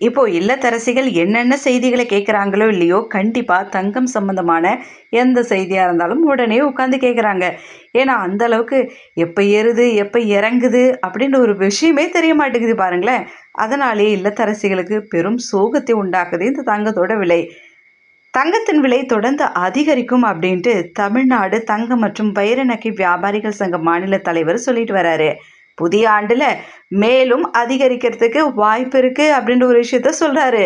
இப்போ இல்லத்தரசிகள் என்னென்ன செய்திகளை கேட்குறாங்களோ இல்லையோ கண்டிப்பாக தங்கம் சம்பந்தமான எந்த செய்தியாக இருந்தாலும் உடனே உட்காந்து கேட்குறாங்க ஏன்னா அந்த அளவுக்கு எப்போ ஏறுது எப்போ இறங்குது அப்படின்ற ஒரு விஷயமே தெரிய மாட்டேங்குது பாருங்களேன். அதனாலே இல்லத்தரசிகளுக்கு பெரும் சோகத்தை உண்டாக்குது இந்த தங்கத்தோட விலை. தங்கத்தின் விலை தொடர்ந்து அதிகரிக்கும் அப்படின்ட்டு தமிழ்நாடு தங்கம் மற்றும் வைர நகை வியாபாரிகள் சங்க மாநில தலைவர் சொல்லிட்டு வராரு. புதிய ஆண்டில் மேலும் அதிகரிக்கிறதுக்கு வாய்ப்பு இருக்குது அப்படின்ற ஒரு விஷயத்த சொல்கிறாரு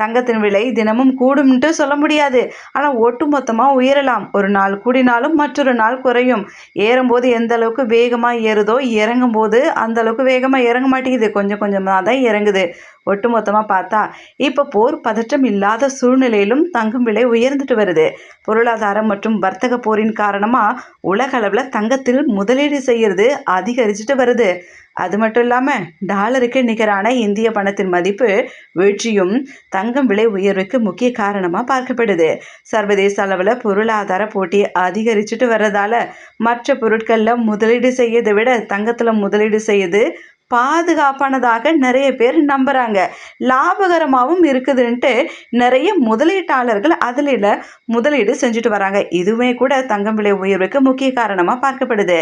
தங்கத்தின் விலை தினமும் கூடும்ன்ட்டு சொல்ல முடியாது. ஆனால் ஒட்டு மொத்தமாக உயரலாம். ஒரு நாள் கூடினாலும் மற்றொரு நாள் குறையும். ஏறும்போது எந்த அளவுக்கு வேகமாக ஏறுதோ இறங்கும் போது அந்த அளவுக்கு வேகமாக இறங்க மாட்டேங்குது. கொஞ்சம் கொஞ்சமாக தான் இறங்குது. ஒட்டு மொத்தமாக பார்த்தா இப்போ போர் பதற்றம் இல்லாத சூழ்நிலையிலும் தங்கும் விலை உயர்ந்துட்டு வருது. பொருளாதாரம் மற்றும் வர்த்தக போரின் காரணமாக உலக அளவில் தங்கத்தில் முதலீடு செய்கிறது அதிகரிச்சுட்டு வருது. அது மட்டும் இல்லாமல் டாலருக்கு நிகரான இந்திய பணத்தின் மதிப்பு வீழ்ச்சியும் தங்கம் விலை உயர்வுக்கு முக்கிய காரணமாக பார்க்கப்படுது. சர்வதேச அளவில் பொருளாதார போட்டி அதிகரிச்சுட்டு வர்றதால மற்ற பொருட்களில் முதலீடு செய்யதை விட தங்கத்தில் முதலீடு செய்யுது பாதுகாப்பானதாக நிறைய பேர் நம்புகிறாங்க லாபகரமாகவும் இருக்குதுன்ட்டு நிறைய முதலீட்டாளர்கள் அதில் முதலீடு செஞ்சுட்டு வராங்க. இதுவே கூட தங்கம் விலை உயர்வுக்கு முக்கிய காரணமாக பார்க்கப்படுது.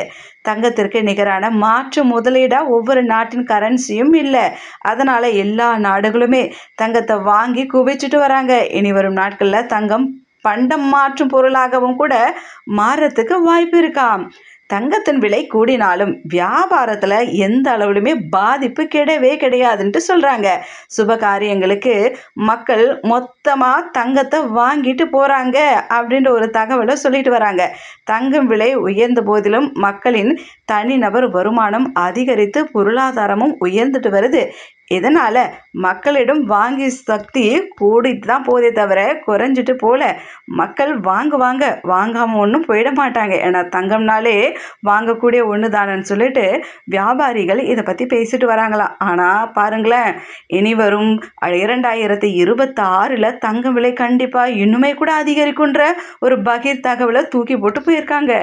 தங்கத்திற்கு நிகரான மாற்று முதலீடாக ஒவ்வொரு நாட்டின் கரன்சியும் இல்லை. அதனால் எல்லா நாடுகளுமே தங்கத்தை வாங்கி குவிச்சிட்டு வராங்க. இனி வரும் நாட்களில் தங்கம் பண்டம் மாற்றும் பொருளாகவும் கூட மாறத்துக்கு வாய்ப்பு இருக்காம். தங்கத்தின் விலை கூடினாலும் வியாபாரத்தில் எந்த அளவுலுமே பாதிப்பு கிடையவே கிடையாதுன்ட்டு சொல்கிறாங்க சுப காரியங்களுக்கு மக்கள் மொத்தமாக தங்கத்தை வாங்கிட்டு போகிறாங்க அப்படின்ற ஒரு தகவலை சொல்லிட்டு வராங்க. தங்கம் விலை உயர்ந்த போதிலும் மக்களின் தனிநபர் வருமானம் அதிகரித்து பொருளாதாரமும் உயர்ந்துட்டு வருது. இதனால் மக்களிடம் வாங்கி சக்தி கூடிட்டு தான் போதே தவிர குறைஞ்சிட்டு போல. மக்கள் வாங்குவாங்க வாங்காமல் ஒன்றும் போயிட மாட்டாங்க. ஏன்னா தங்கம்னாலே வாங்கக்கூடிய ஒன்று தானன்னு சொல்லிட்டு வியாபாரிகள் இதை பற்றி பேசிட்டு வராங்களாம் ஆனால் பாருங்களேன் இனி வரும் இரண்டாயிரத்தி இருபத்தி ஆறில் தங்கம் விலை கண்டிப்பாக இன்னுமே கூட அதிகரிக்குன்ற ஒரு பகீர் தகவலை தூக்கி போட்டு போயிருக்காங்க.